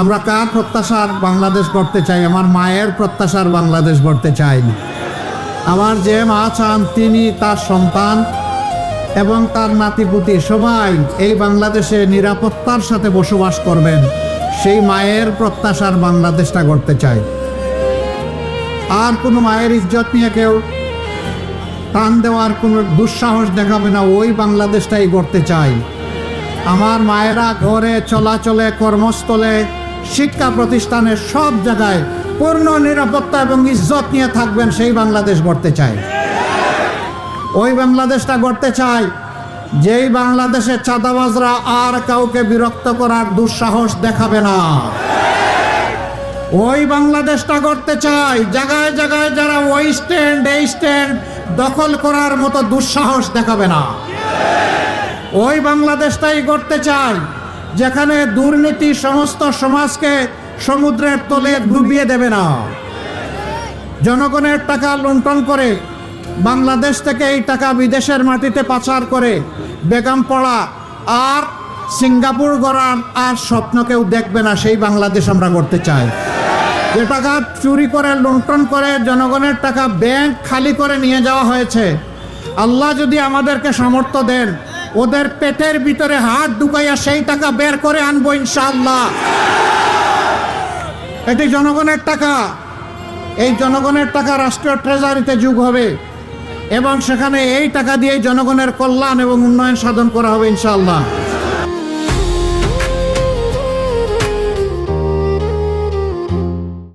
আমরা কার প্রত্যাশার বাংলাদেশ করতে চাই? আমার মায়ের প্রত্যাশার বাংলাদেশ করতে চাই আমার যে মা চান তিনি তার সন্তান এবং তার নাতিপুতি সবাই এই বাংলাদেশে নিরাপত্তার সাথে বসবাস করবেন। সেই মায়ের প্রত্যাশার বাংলাদেশটা করতে চাই। আর কোনো মায়ের ইজ্জত নিয়ে কেউ টান দেওয়ার কোনো দুঃসাহস দেখাবে না, ওই বাংলাদেশটাই করতে চাই। আমার মায়েরা ঘরে চলাচলে, কর্মস্থলে, শিক্ষা প্রতিষ্ঠানে সব জায়গায় পূর্ণ নিরাপত্তা এবং ইজ্জত নিয়ে থাকবেন, সেই বাংলাদেশ গড়তে চাই। ওই বাংলাদেশটা গড়তে চাই, যেই বাংলাদেশের চাঁদাবাজরা আর কাউকে বিরক্ত করার দুঃসাহস দেখাবে না। ওই বাংলাদেশটা করতে চাই, জায়গায় জায়গায় যারা ওই স্ট্যান্ড এই স্ট্যান্ড দখল করার মতো দুঃসাহস দেখাবে না। ওই বাংলাদেশটাই গড়তে চাই, যেখানে দুর্নীতি সমস্ত সমাজকে সমুদ্রের তলে ডুবিয়ে দেবে না। জনগণের টাকা লুণ্ঠন করে, বাংলাদেশ থেকে এই টাকা বিদেশের মাটিতে পাচার করে, বেগম পড়া আর সিঙ্গাপুর গড়ার আর স্বপ্ন কেউ দেখবে না, সেই বাংলাদেশ আমরা করতে চাই। যে টাকা চুরি করে, লুণ্ঠন করে, জনগণের টাকা ব্যাংক খালি করে নিয়ে যাওয়া হয়েছে, আল্লাহ যদি আমাদেরকে সামর্থ্য দেন ওদের পেটের ভিতরে হাত ঢুকাইয়া সেই টাকা বের করে আনব ইনশাল্লাহ এটি জনগণের টাকা। এই জনগণের টাকা রাষ্ট্রীয় ট্রেজারিতে যুগ হবে এবং সেখানে এই টাকা দিয়ে জনগণের কল্যাণ এবং উন্নয়ন সাধন করা হবে ইনশাআল্লাহ।